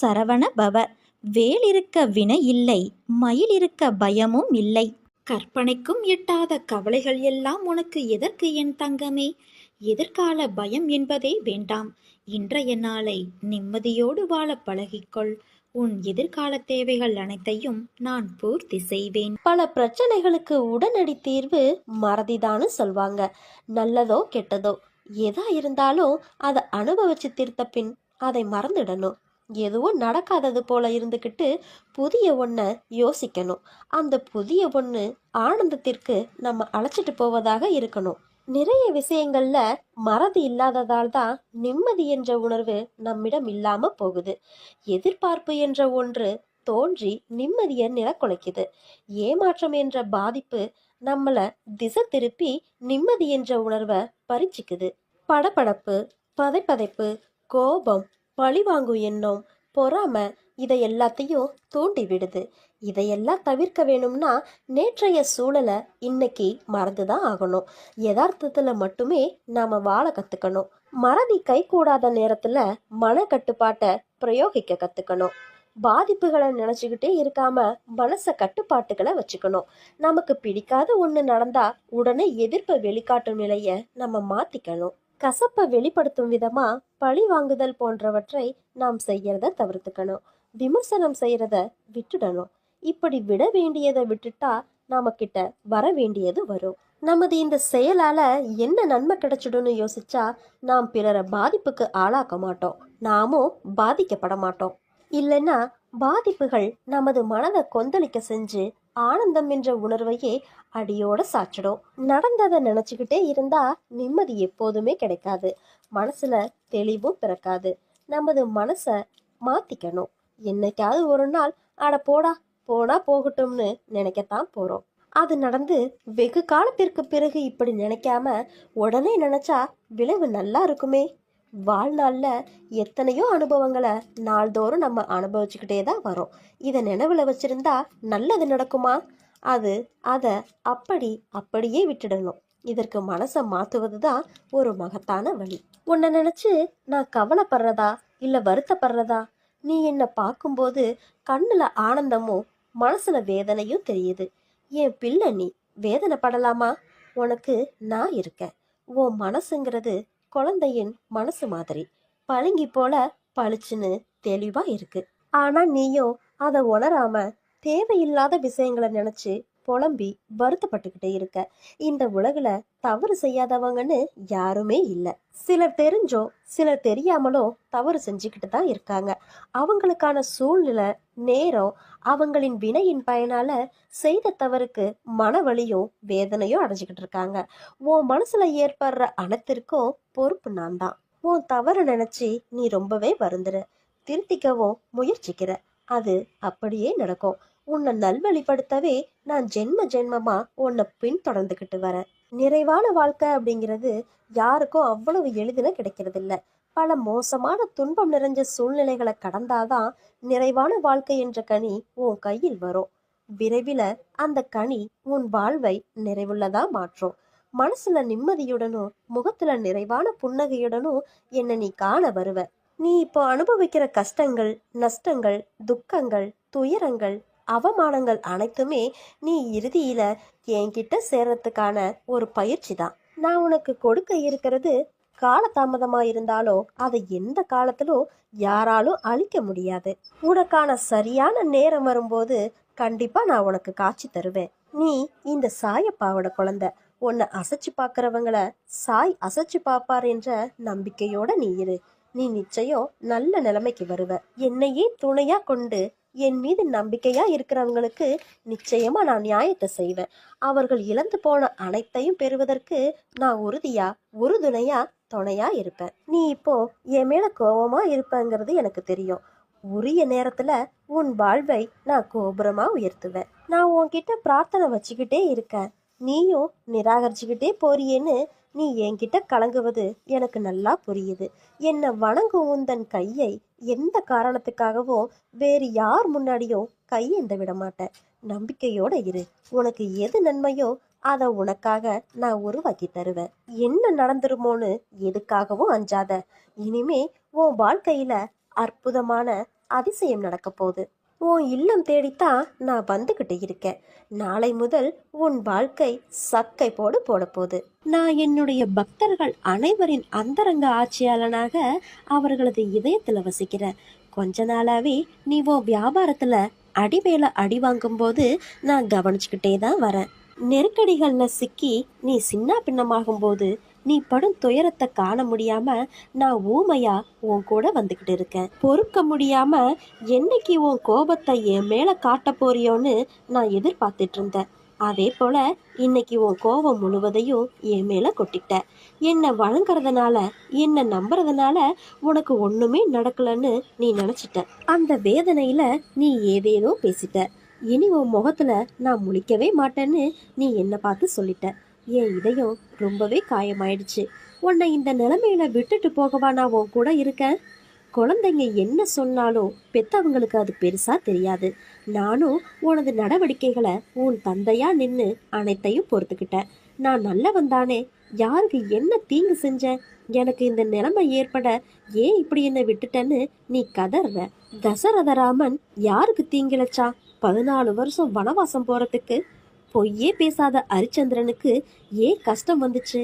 சரவண பவ. வேல் இருக்க வினை இல்லை மயில் இருக்க பயமும் இல்லை. கற்பனைக்கும் எட்டாத கவலைகள் எல்லாம் உனக்கு எதற்கு என் தங்கமே? எதிர்கால பயம் என்பதே வேண்டாம். இன்றைய நாளை நிம்மதியோடு வாழ பழகிக்கொள். உன் எதிர்கால தேவைகள் அனைத்தையும் நான் பூர்த்தி செய்வேன். பல பிரச்சனைகளுக்கு உடனடி தீர்வு மறதிதான்னு சொல்வாங்க. நல்லதோ கெட்டதோ எதா இருந்தாலும் அதை அனுபவிச்சு தீர்த்த பின் அதை மறந்துடணும். எதுவும் நடக்காதது போல இருந்துக்கிட்டு புதிய ஒன்றை யோசிக்கணும். அந்த புதிய ஒன்று ஆனந்தத்திற்கு நம்ம அழைச்சிட்டு போவதாக இருக்கணும். நிறைய விஷயங்கள்ல மறதி இல்லாததால் தான் நிம்மதி என்ற உணர்வு நம்மிடம் இல்லாம போகுது. எதிர்பார்ப்பு என்ற ஒன்று தோன்றி நிம்மதியை நிலக்குலைக்குது. ஏமாற்றம் என்ற பாதிப்பு நம்மளை திசை திருப்பி நிம்மதி என்ற உணர்வை பறிச்சுக்குது படபடப்பு பதைப்பதைப்பு கோபம் பழிவாங்கும் எண்ணம் பொறாம இதை எல்லாத்தையும் தூண்டி விடுது. இதையெல்லாம் தவிர்க்க வேணும்னா நேற்றைய சூழலை இன்னைக்கு மறந்துதான் ஆகணும். யதார்த்தத்துல மட்டுமே நாம வாழ கத்துக்கணும். மறதி கை கூடாத நேரத்துல மன கட்டுப்பாட்டை பிரயோகிக்க கத்துக்கணும். பாதிப்புகளை நினைச்சுக்கிட்டே இருக்காம மனச கட்டுப்பாட்டுகளை வச்சுக்கணும். நமக்கு பிடிக்காத ஒண்ணு நடந்தா உடனே எதிர்ப்பை வெளிக்காட்டும் நிலைய நம்ம மாத்திக்கணும். கசப்பை வெளிப்படுத்தும் விதமா பழி வாங்குதல் போன்றவற்றை நாம் செய்யறத தவிர்த்துக்கணும். விமர்சனம் செய்யறத விட்டுடணும். இப்படி விட வேண்டியதை விட்டுட்டா நாம கிட்ட வர வேண்டியது வரும். நமது இந்த செயலால என்ன நன்மை கிடைச்சிடும்னு யோசிச்சா நாம் பிறரை பாதிப்புக்கு ஆளாக்க மாட்டோம். நாமும் பாதிக்கப்பட மாட்டோம். இல்லைன்னா பாதிப்புகள் நமது மனதை கொந்தளிக்க செஞ்சு ஆனந்தம் என்ற உணர்வையே அடியோட சாச்சிடும். நடந்ததை நினைச்சுக்கிட்டே இருந்தா நிம்மதி எப்போதுமே கிடைக்காது. மனசுல தெளிவும் பிறக்காது. நமது மனசை மாத்திக்கணும். என்னைக்காவது ஒரு நாள் அட போடா போனா போகட்டும்னு நினைக்கத்தான் போறோம். அது நடந்து வெகு காலத்திற்கு பிறகு இப்படி நினைக்காம உடனே நினைச்சா விளைவு நல்லா இருக்குமே. வாழ்நாளில் எத்தனையோ அனுபவங்களை நாள்தோறும் நம்ம அனுபவிச்சுக்கிட்டே தான் வரோம். இதை நினைவில் வச்சிருந்தா நல்லது நடக்குமா? அது அதை அப்படி அப்படியே விட்டுடணும். இதற்கு மனசை மாற்றுவது தான் ஒரு மகத்தான வழி. உன்னை நினச்சி நான் கவலைப்படுறதா? இல்லை வருத்தப்படுறதா? நீ என்னை பார்க்கும்போது கண்ணில் ஆனந்தமும் மனசில் வேதனையும் தெரியுது. என் பிள்ளை நீ வேதனைப்படலாமா? உனக்கு நான் இருக்கேன். உன் மனசுங்கிறது குழந்தையின் மனசு மாதிரி. பழுங்கி போல பளிச்சுன்னு தெளிவா இருக்கு. ஆனா நீயும் அதை உணராம தேவையில்லாத விஷயங்களை நினைச்சு புலம்பி வருத்தப்பட்டுக்கிட்டே இருக்க. இந்த உலகில் தவறு செய்யாதவங்கன்னு யாருமே இல்லை. சிலர் தெரிஞ்சோ சிலர் தெரியாமலோ தவறு செஞ்சுக்கிட்டு தான் இருக்காங்க. அவங்களுக்கான சூழ்நிலை நேரம் அவங்களின் வினையின் பயனால செய்த தவறுக்கு மன வலியும் வேதனையும் அடைஞ்சுக்கிட்டு இருக்காங்க. உன் மனசுல ஏற்படுற அனைத்திற்கும் பொறுப்பு நான் தான். உன் தவறு நினைச்சு நீ ரொம்பவே வருந்துற. திருத்திக்கவும் முயற்சிக்கிற. அது அப்படியே நடக்கும். உன்னை நல்வழிப்படுத்தவே நான் ஜென்ம ஜென்மமா உன்னை பின்தொடர்ந்துகிட்டு வரேன். நிறைவான வாழ்க்கை அப்படிங்கிறது யாருக்கும் அவ்வளவு எளிதில் கிடைக்கிறதில்ல. பல மோசமான துன்பம் நிறைஞ்ச சூழ்நிலைகளை கடந்தாதான் நிறைவான வாழ்க்கை என்ற கனி உன் கையில் வரும். விரைவில் அந்த கனி உன் வாழ்வை நிறைவுள்ளதா மாற்றும். மனசுல நிம்மதியுடனும் முகத்துல நிறைவான புன்னகையுடனும் என்னை நீ காண வருவ. நீ இப்போ அனுபவிக்கிற கஷ்டங்கள் நஷ்டங்கள் துக்கங்கள் துயரங்கள் அவமானங்கள் அனைத்துமே நீ இறுதியில என்கிட்ட சேர்றதுக்கான ஒரு பயிற்சி தான் நான் உனக்கு கொடுக்க இருக்கிறது காலதாமதமா இருந்தாலோ அதை எந்த காலத்திலும் யாராலும் அழிக்க முடியாது. உனக்கான சரியான நேரம் வரும்போது கண்டிப்பா நான் உனக்கு காட்சி தருவேன். நீ இந்த சாயப்பாவோட குழந்தை. உன்னை அசைச்சு பார்க்குறவங்கள சாய் அசைச்சு பார்ப்பார் என்ற நம்பிக்கையோட நீ இரு. நீ நிச்சயம் நல்ல நிலைமைக்கு வருவ. என்னையே துணையா கொண்டு என் மீது நம்பிக்கையா இருக்கிறவங்களுக்கு நிச்சயமா நான் நியாயத்தை செய்வேன். அவர்கள் இழந்து போன அனைத்தையும் பெறுவதற்கு நான் உறுதியா உறுதுணையா துணையா இருப்பேன். நீ இப்போ என் மேல கோபமா இருப்பேங்கிறது எனக்கு தெரியும். உரிய நேரத்துல உன் வாழ்வை நான் கோபுரமா உயர்த்துவேன். நான் உன்கிட்ட பிரார்த்தனை வச்சுக்கிட்டே இருக்கேன். நீயும் நிராகரிச்சுக்கிட்டே போறியேன்னு நீ என்கிட்ட கலங்குவது எனக்கு நல்லா புரியுது. என்னை வணங்கும் உந்தன் கையை எந்த காரணத்துக்காகவும் வேறு யார் முன்னாடியும் கையேந்த விட மாட்டேன் நம்பிக்கையோட இரு. உனக்கு எது நன்மையோ அதை உனக்காக நான் உருவாக்கி தருவேன். என்ன நடந்துருமோன்னு எதுக்காகவும் அஞ்சாத. இனிமே உன் வாழ்க்கையில அற்புதமான அதிசயம் நடக்க போகுது. உன் இல்லம் தேடித்தான் நான் வந்துகிட்டு இருக்கேன். நாளை முதல் உன் வாழ்க்கை சக்கை போடு போட போகுது. நான் என்னுடைய பக்தர்கள் அனைவரின் அந்தரங்க ஆட்சியாளனாக அவர்களது இதயத்தில் வசிக்கிறேன். கொஞ்ச நாளாவே நீ உன் வியாபாரத்தில் அடி மேல அடி வாங்கும்போது நான் கவனிச்சுக்கிட்டே தான் வரேன். நெருக்கடிகளில் சிக்கி நீ சின்ன பின்னமாகும் போது நீ படும் துயரத்தை காண முடியாம நான் ஊமையா உன் கூட வந்துகிட்டு இருக்கேன். பொறுக்க முடியாம என்னைக்கு உன் கோபத்தை என் மேல காட்ட போறியோன்னு நான் எதிர்பார்த்துட்டு இருந்தேன். அதே போல இன்னைக்கு உன் கோபம் முழுவதையும் என் மேல கொட்டிட்ட. என்னை வழங்குறதுனால என்னை நம்புறதுனால உனக்கு ஒண்ணுமே நடக்கலன்னு நீ நினைச்சிட்ட. அந்த வேதனையில நீ ஏதேதோ பேசிட்ட. இனி உன் முகத்துல நான் முழிக்கவே மாட்டேன்னு நீ என்னை பார்த்து சொல்லிட்ட. என் இதயம் ரொம்பவே காயமாயிடுச்சு. உன்னை இந்த நிலைமையில விட்டுட்டு போகவா நான் உன் கூட இருக்கேன்? குழந்தைங்க என்ன சொன்னாலும் பெத்தவங்களுக்கு அது பெருசா தெரியாது. நானும் உனது நடவடிக்கைகளை உன் தந்தையா நின்று அனைத்தையும் பொறுத்துக்கிட்டேன். நான் நல்லவன் தானே? யாருக்கு என்ன தீங்கு செஞ்சேன் எனக்கு இந்த நிலைமை ஏற்பட ஏன் இப்படி என்னை விட்டுட்டேன்னு நீ கதற. தசரதராமன் யாருக்கு தீங்கிழைச்சா பதினாலு வருஷம் வனவாசம் போறதுக்கு. பொய்யே பேசாத ஹரிச்சந்திரனுக்கு ஏன் கஷ்டம் வந்துச்சு?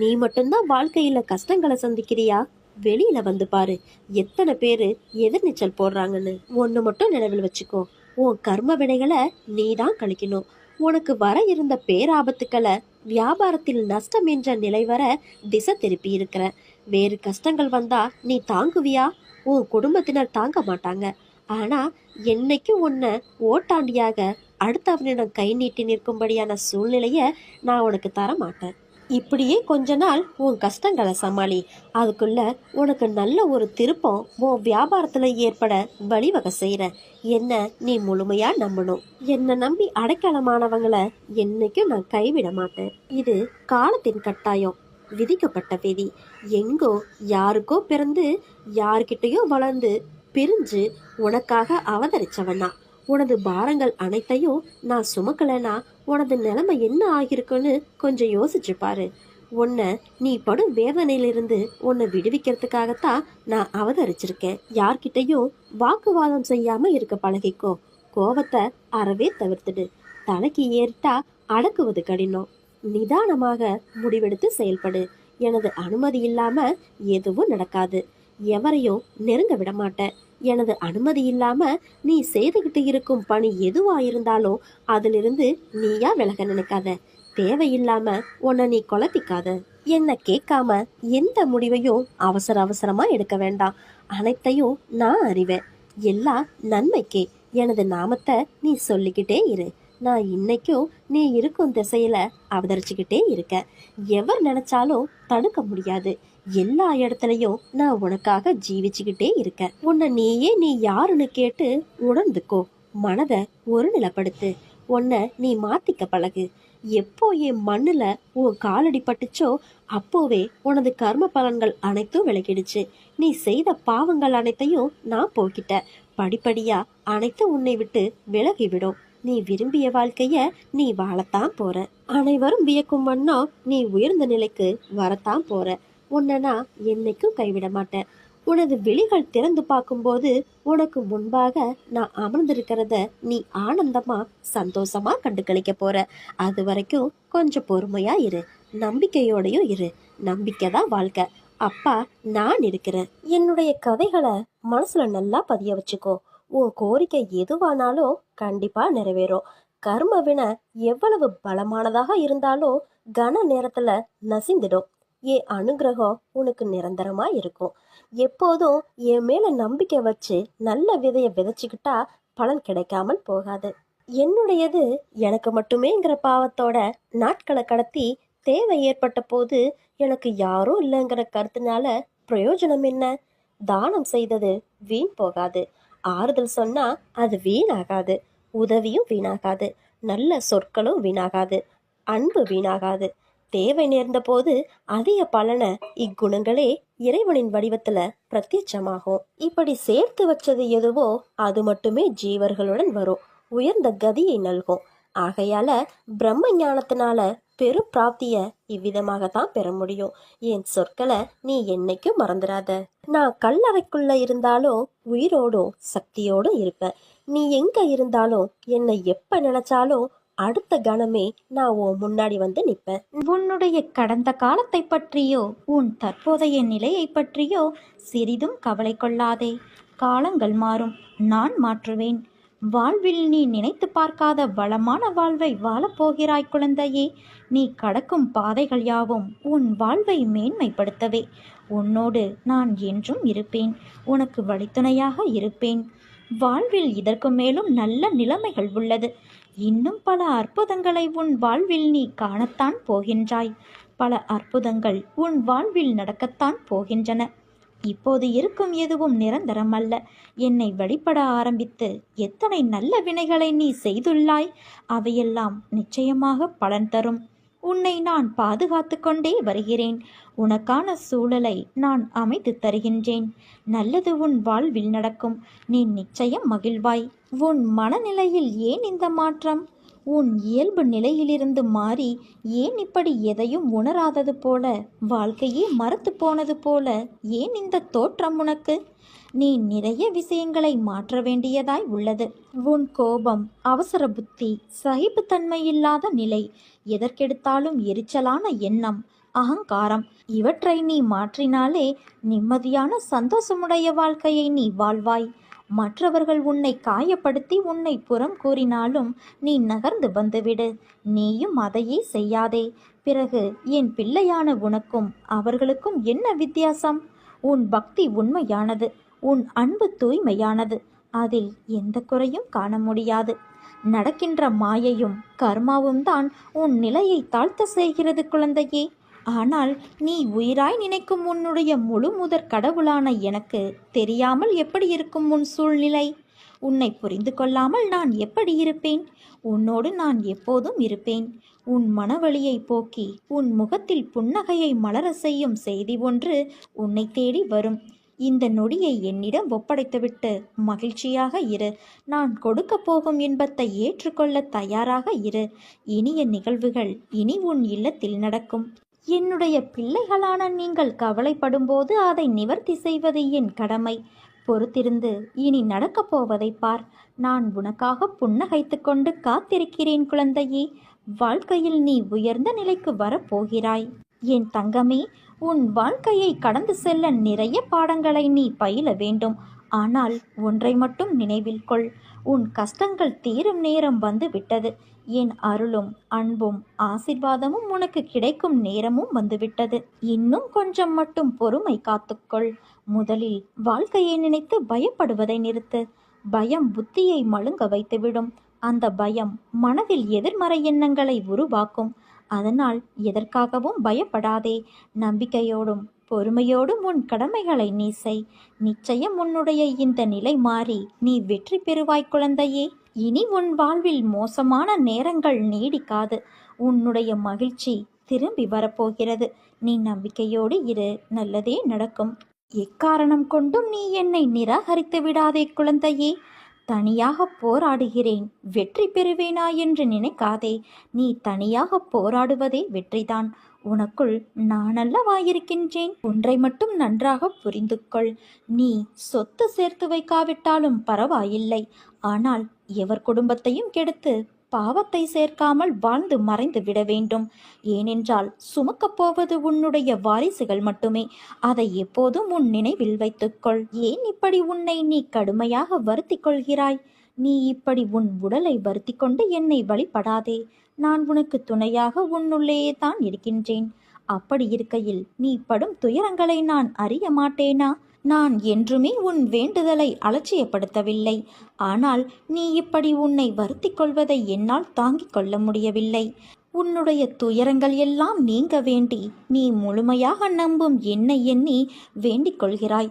நீ மட்டும்தான் வாழ்க்கையில கஷ்டங்களை சந்திக்கிறியா? வெளியில வந்து பாரு எத்தனை பேரு எதிர்நீச்சல் போடுறாங்கன்னு. ஒன்னு மட்டும் நினைவில் வச்சுக்கோ உன் கர்ம வினைகளை நீ தான் கழிக்கணும். உனக்கு வர இருந்த பேராபத்துக்களை வியாபாரத்தில் நஷ்டம் என்ற நிலை வர திசை திருப்பி இருக்கிற. வேறு கஷ்டங்கள் வந்தா நீ தாங்குவியா? உன் குடும்பத்தினர் தாங்க மாட்டாங்க. ஆனா என்னைக்கும் உன்னை ஓட்டாண்டியாக அடுத்தவனிடம் கை நீட்டி நிற்கும்படியான சூழ்நிலையை நான் உனக்கு தர மாட்டேன் இப்படியே கொஞ்ச நாள் உன் கஷ்டங்களை சமாளி. அதுக்குள்ள உனக்கு நல்ல ஒரு திருப்பம் உன் வியாபாரத்தில் ஏற்பட வழிவகை செய்கிற என்ன நீ முழுமையா நம்பணும்? என்னை நம்பி அடைக்கலமானவங்கள என்னைக்கும் நான் கைவிட மாட்டேன். இது காலத்தின் கட்டாயம். விதிக்கப்பட்ட விதி. எங்கோ யாருக்கோ பிறந்து யார்கிட்டயோ வளர்ந்து பிரிஞ்சு உனக்காக அவதரிச்சவனா உனது பாரங்கள் அனைத்தையும் நான் சுமக்கலைனா உனது நிலைமை என்ன ஆகிருக்குன்னு கொஞ்சம் யோசிச்சு பாரு. உன்னை நீ படும் வேதனையிலிருந்து உன்னை விடுவிக்கிறதுக்காகத்தான் நான் அவதரிச்சிருக்கேன். யார்கிட்டயும் வாக்குவாதம் செய்யாம இருக்க பழகிக்கோ. கோவத்தை அறவே தவிர்த்துடு. தலைக்கு ஏறிட்டா அடக்குவது கடினம். நிதானமாக முடிவெடுத்து செயல்படு. எனது அனுமதி இல்லாம எதுவும் நடக்காது. எவரையும் நெருங்க விட மாட்டேன் எனது அனுமதி இல்லாம நீ செய்துகிட்டு இருக்கும் பணி எதுவா இருந்தாலும் அதிலிருந்து நீயா விலக நினைக்காத. தேவையில்லாம உன்னை நீ குழப்பிக்காத. என்ன கேட்காம எந்த முடிவையும் அவசர அவசரமா எடுக்க வேண்டாம். அனைத்தையும் நான் அறிவேன். எல்லாம் நன்மைக்கே எனது நாமத்தை நீ சொல்லிக்கிட்டே இரு. நான் இன்னைக்கும் நீ இருக்கும் திசையில அவதரிச்சுக்கிட்டே இருக்க. எவர் நினைச்சாலும் தடுக்க முடியாது. எல்லா இடத்துலயும் நான் உனக்காக ஜீவிச்சுக்கிட்டே இருக்கேன். உன்னை நீயே நீ யாருன்னு கேட்டு உணர்ந்துக்கோ. மனதை ஒரு நிலப்படுத்து உன்னை நீ மாத்திக்க பழகு. எப்போ என் மண்ணில் உன் காலடி பட்டுச்சோ அப்போவே உனது கர்ம பலன்கள் அனைத்தும் விலகிடுச்சு. நீ செய்த பாவங்கள் அனைத்தையும் நான் போக்கிட்ட படிப்படியா அனைத்தும் உன்னை விட்டு விலகிவிடும். நீ விரும்பிய வாழ்க்கைய நீ வாழத்தான் போற. அனைவரும் வியக்கும் வண்ணம் நீ உயர்ந்த நிலைக்கு வரத்தான் போற. உன்னை நான் என்னைக்கும் கைவிட மாட்டேன். உனது விழிகள் திறந்து பார்க்கும்போது உனக்கு முன்பாக நான் அமர்ந்திருக்கிறத நீ ஆனந்தமா சந்தோஷமா கண்டுகளிக்க போற. அது வரைக்கும் கொஞ்சம் பொறுமையா இரு. நம்பிக்கையோடையும் இரு. நம்பிக்கை தான் வாழ்க்கை. அப்பா நான் இருக்கிறேன். என்னுடைய கதைகளை மனசுல நல்லா பதிய வச்சுக்கோ. உன் கோரிக்கை எதுவானாலும் கண்டிப்பா நிறைவேறும். கர்ம வினை எவ்வளவு பலமானதாக இருந்தாலும் கன நேரத்துல நசிந்துடும். என் அனுகிரகம் உனக்கு நிரந்தரமா இருக்கும். எப்போதும் என் மேல நம்பிக்கை வச்சு நல்ல விதைய விதைச்சுக்கிட்டா பலன் கிடைக்காமல் போகாது. என்னுடையது எனக்கு மட்டுமேங்கிற பாவத்தோட நாட்களை கடத்தி தேவை ஏற்பட்ட போது எனக்கு யாரும் இல்லைங்கிற கருத்துனால பிரயோஜனம் என்ன? தானம் செய்தது வீண் போகாது. ஆறுதல் சொன்னா அது வீணாகாது. உதவியும் வீணாகாது. நல்ல சொற்களும் வீணாகாது. அன்பு வீணாகாது. தேவை நேர்ந்த போது அதிக பலனை இக்குணங்களே இறைவனின் வடிவத்துல பிரத்யட்சமாகும். இப்படி சேர்த்து வச்சது எதுவோ அது மட்டுமே ஜீவர்களுடன் வரும். உயர்ந்த கதியை நல்கும். ஆகையால பிரம்ம ஞானத்தினால பெரும் பிராப்திய இவ்விதமாகத்தான் பெற முடியும். என் சொற்களை நீ என்னைக்கும் மறந்துடாத நான் கல்லறைக்குள்ள இருந்தாலும் உயிரோடும் சக்தியோடும் இருப்பேன். நீ எங்க இருந்தாலும் என்னை எப்ப நினைச்சாலும் அடுத்த கணமே நான் உன் முன்னாடி வந்து நிற்பேன். உன்னுடைய கடந்த காலத்தை பற்றியோ உன் தற்போதைய நிலையை பற்றியோ சிறிதும் கவலை கொள்ளாதே. காலங்கள் மாறும் நான் மாற்றுவேன். வாழ்வில் நீ நினைத்து பார்க்காத வளமான வாழ்வை வாழப்போகிறாய் குழந்தையே. நீ கடக்கும் பாதைகள் யாவும் உன் வாழ்வை மேன்மைப்படுத்தவே. உன்னோடு நான் என்றும் இருப்பேன் உனக்கு வழித்துணையாக இருப்பேன். வாழ்வில் இதற்கு மேலும் நல்ல நிலைமைகள் உள்ளது. இன்னும் பல அற்புதங்களை உன் வாழ்வில் நீ காணத்தான் போகின்றாய். பல அற்புதங்கள் உன் வாழ்வில் நடக்கத்தான் போகின்றன. இப்போது இருக்கும் எதுவும் நிரந்தரம் அல்ல என்னை வழிபட ஆரம்பித்து எத்தனை நல்ல வினைகளை நீ செய்துள்ளாய். அவையெல்லாம் நிச்சயமாக பலன் தரும். உன்னை நான் பாதுகாத்து கொண்டே வருகிறேன். உனக்கான சூழலை நான் அமைத்து தருகின்றேன். நல்லது உன் வாழ்வில் நடக்கும். நீ நிச்சயம் மகிழ்வாய். உன் மனநிலையில் ஏன் இந்த மாற்றம்? உன் இயல்பு நிலையிலிருந்து மாறி ஏன் இப்படி எதையும் உணராதது போல? வாழ்க்கையே மறுத்து போனது போல ஏன் இந்த தோற்றம் உனக்கு? நீ நிறைய விஷயங்களை மாற்ற வேண்டியதாய் உள்ளது. உன் கோபம் அவசர புத்தி சகிப்புத்தன்மை இல்லாத நிலை எதற்கெடுத்தாலும் எரிச்சலான எண்ணம் அகங்காரம் இவற்றை நீ மாற்றினாலே நிம்மதியான சந்தோஷமுடைய வாழ்க்கையை நீ வாழ்வாய். மற்றவர்கள் உன்னை காயப்படுத்தி உன்னை புறம் கூறினாலும் நீ நகர்ந்து வந்துவிடு. நீயும் அதையே செய்யாதே. பிறகு என் பிள்ளையான உனக்கும் அவர்களுக்கும் என்ன வித்தியாசம்? உன் பக்தி உண்மையானது உன் அன்பு தூய்மையானது. அதில் எந்த குறையும் காண முடியாது. நடக்கின்ற மாயையும் கர்மாவும் தான் உன் நிலையை தாழ்த்த செய்கிறது குழந்தையே. ஆனால் நீ உயிராய் நினைக்கும் உன்னுடைய முழு முதற் கடவுளான எனக்கு தெரியாமல் எப்படி இருக்கும் உன் சூழ்நிலை? உன்னை புரிந்து கொள்ளாமல் நான் எப்படி இருப்பேன்? உன்னோடு நான் எப்போதும் இருப்பேன். உன் மனவழியை போக்கி உன் முகத்தில் புன்னகையை மலர செய்யும் செய்தி ஒன்று உன்னை தேடி வரும். இந்த நொடியை என்னிடம் ஒப்படைத்துவிட்டு மகிழ்ச்சியாக இரு. நான் கொடுக்க போகும் இன்பத்தை ஏற்றுக்கொள்ள தயாராக இரு. இனிய நிகழ்வுகள் இனி உன் இல்லத்தில் நடக்கும். என்னுடைய பிள்ளைகளான நீங்கள் கவலைப்படும்போது அதை நிவர்த்தி செய்வது என் கடமை. பொறுத்திருந்து இனி நடக்கப் போவதை பார். நான் உனக்காக புன்னகைத்து கொண்டு காத்திருக்கிறேன் குழந்தையே. வாழ்க்கையில் நீ உயர்ந்த நிலைக்கு வரப்போகிறாய். என் தங்கமே உன் வாழ்க்கையை கடந்து செல்ல நிறைய பாடங்களை நீ பயில வேண்டும். ஆனால் ஒன்றை மட்டும் நினைவில் கொள். உன் கஷ்டங்கள் தீரும் நேரம் வந்து விட்டது. என் அருளும் அன்பும் ஆசிர்வாதமும் உனக்கு கிடைக்கும் நேரமும் வந்துவிட்டது. இன்னும் கொஞ்சம் மட்டும் பொறுமை காத்துக்கொள். முதலில் வாழ்க்கையை நினைத்து பயப்படுவதை நிறுத்து. பயம் புத்தியை மழுங்க வைத்துவிடும். அந்த பயம் மனதில் எதிர்மறை எண்ணங்களை உருவாக்கும். அதனால் எதற்காகவும் பயப்படாதே. நம்பிக்கையோடும் பொறுமையோடு உன் கடமைகளை நீ செய். நிச்சயம் உன்னுடைய இந்த நிலை மாறி நீ வெற்றி பெறுவாய் குழந்தையே. இனி உன் வாழ்வில் மோசமான நேரங்கள் நீடிக்காது. உன்னுடைய மகிழ்ச்சி திரும்பி வரப்போகிறது. நீ நம்பிக்கையோடு இரு. நல்லதே நடக்கும். எக்காரணம் கொண்டும் நீ என்னை நிராகரித்து விடாதே குழந்தையே. தனியாக போராடுகிறேன். வெற்றி பெறுவேனா என்று நினைக்காதே. நீ தனியாக போராடுவதே வெற்றிதான். உனக்குள் நான் அல்லவா இருக்கின்றேன் ஒன்றை மட்டும் நன்றாக புரிந்து கொள் நீ சொத்து சேர்த்து வைக்காவிட்டாலும் பரவாயில்லை. ஆனால் எவர் குடும்பத்தையும் கெடுத்து பாவத்தை சேர்க்காமல் வாழ்ந்து மறைந்து விட வேண்டும். ஏனென்றால் சுமக்கப் போவது உன்னுடைய வாரிசுகள் மட்டுமே. அதை எப்போதும் உன் நினைவில் வைத்துக்கொள். ஏன் இப்படி உன்னை நீ கடுமையாக வருத்திக் கொள்கிறாய்? நீ இப்படி உன் உடலை வருத்திக் கொண்டு என்னை வழிபடாதே. நான் உனக்கு துணையாக உன்னுள்ளேயே தான் இருக்கின்றேன். அப்படி இருக்கையில் நீ படும் துயரங்களை நான் அறிய மாட்டேனா? நான் என்றுமே உன் வேண்டுதலை அலட்சியப்படுத்தவில்லை. ஆனால் நீ இப்படி உன்னை வருத்திக் கொள்வதை என்னால் தாங்கிக் கொள்ள முடியவில்லை. உன்னுடைய துயரங்கள் எல்லாம் நீங்க வேண்டி நீ முழுமையாக நம்பும் என்னை எண்ணி வேண்டிக் கொள்கிறாய்.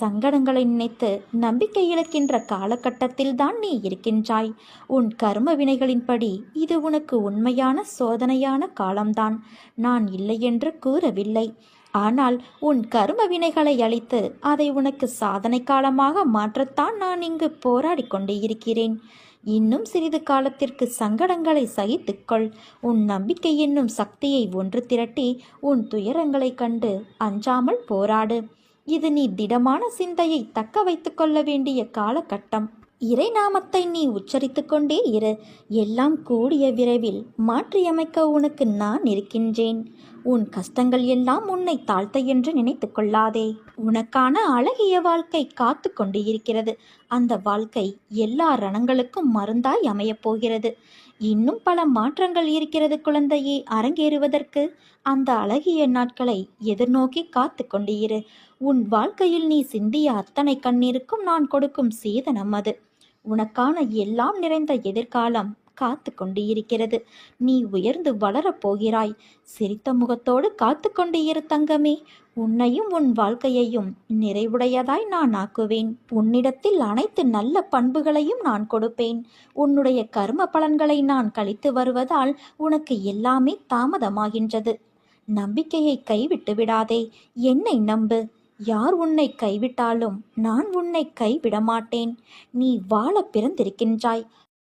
சங்கடங்களை நினைத்து நம்பிக்கை இழக்கின்ற காலகட்டத்தில்தான் நீ இருக்கின்றாய். உன் கர்ம வினைகளின்படி இது உனக்கு உண்மையான சோதனையான காலம்தான். நான் இல்லை என்று கூறவில்லை. ஆனால் உன் கரும வினைகளை அழித்து அதை உனக்கு சாதனை காலமாக மாற்றத்தான் நான் இங்கு போராடி கொண்டு இருக்கிறேன். இன்னும் சிறிது காலத்திற்கு சங்கடங்களை சகித்துக்கொள் உன் நம்பிக்கை என்னும் சக்தியை ஒன்று திரட்டி உன் துயரங்களைக் கண்டு அஞ்சாமல் போராடு. இது நீ திடமான சிந்தையை தக்க வைத்துக் கொள்ள வேண்டிய காலகட்டம். இறை நாமத்தை நீ உச்சரித்து கொண்டே இரு. எல்லாம் கூடிய விரைவில் மாற்றியமைக்க உனக்கு நான் இருக்கின்றேன். உன் கஷ்டங்கள் எல்லாம் உன்னை தாழ்த்த என்று நினைத்து கொள்ளாதே. உனக்கான அழகிய வாழ்க்கை காத்து கொண்டு இருக்கிறது அந்த வாழ்க்கை எல்லா ரணங்களுக்கும் மருந்தாய் அமையப் போகிறது. இன்னும் பல மாற்றங்கள் இருக்கிறது குழந்தையே. அரங்கேறுவதற்கு அந்த அழகிய நாட்களை எதிர்நோக்கி காத்து கொண்டு இரு உன் வாழ்க்கையில் நீ சிந்திய அத்தனை கண்ணீருக்கும் நான் கொடுக்கும் சீதனம் அது. உனக்கான எல்லாம் நிறைந்த எதிர்காலம் காத்து கொண்டு இருக்கிறது நீ உயர்ந்து வளரப் போகிறாய். சிரித்த முகத்தோடு காத்து கொண்டு இரு தங்கமே. உன்னையும் உன் வாழ்க்கையையும் நிறைவுடையதாய் நான் ஆக்குவேன். உன்னிடத்தில் அனைத்து நல்ல பண்புகளையும் நான் கொடுப்பேன். உன்னுடைய கர்ம பலன்களை நான் கழித்து வருவதால் உனக்கு எல்லாமே தாமதமாகின்றது. நம்பிக்கையை கைவிட்டு விடாதே. என்னை நம்பு. யார் உன்னை கைவிட்டாலும் நான் உன்னை கைவிட மாட்டேன் நீ வாழ பிறந்திருக்கின்றாய்.